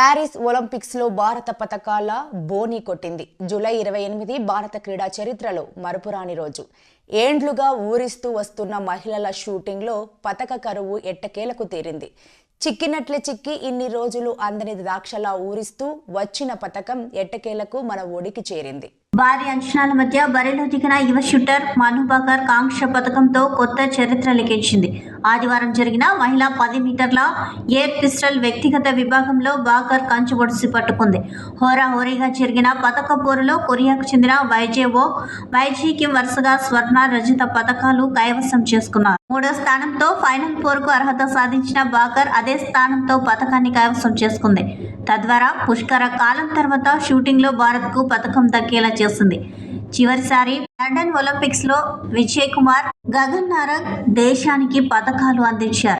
Paris ఒలింపిక్స్లో భారత పతకాల బోని కొట్టింది. జూలై ఇరవై ఎనిమిది భారత క్రీడా చరిత్రలో మరపురాని రోజు. ఏండ్లుగా ఊరిస్తూ వస్తున్న మహిళల షూటింగ్లో పతక కరువు ఎట్టకేలకు తీరింది. చిక్కినట్లు చిక్కి ఇన్ని రోజులు అందని ద్రాక్షలా ఊరిస్తూ వచ్చిన పతకం ఎట్టకేలకు మన ఒడికి చేరింది. భారీ అంచనాల మధ్య బరిలో దిగిన యువ షూటర్ మనుబాకర్ కాంక్ష పథకంతో కొత్త చరిత్ర లిఖించింది ఆదివారం జరిగిన మహిళా పది మీటర్ల ఎయిర్ పిస్టల్ వ్యక్తిగత విభాగంలో బాకర్ కంచు ఒడిసి పట్టుకుంది. హోరాహోరీగా జరిగిన పథక పోరులో కొరియాకు చెందిన వైజేఓ వైజీకి వరుసగా స్వర్ణ రజత పథకాలు కైవసం చేసుకున్నారు. మూడో స్థానంతో ఫైనల్ ఫోర్కు అర్హత సాధించిన బాకర్ అదే స్థానంతో పథకాన్ని కైవసం చేసుకుంది. తద్వారా పుష్కర కాలం తర్వాత షూటింగ్లో భారత్కు పథకం దక్కేలా చేసింది. చివరిసారి లండన్ ఒలింపిక్స్లో విజయ్ కుమార్ గగన్ నారగ్ దేశానికి పథకాలు అందించారు.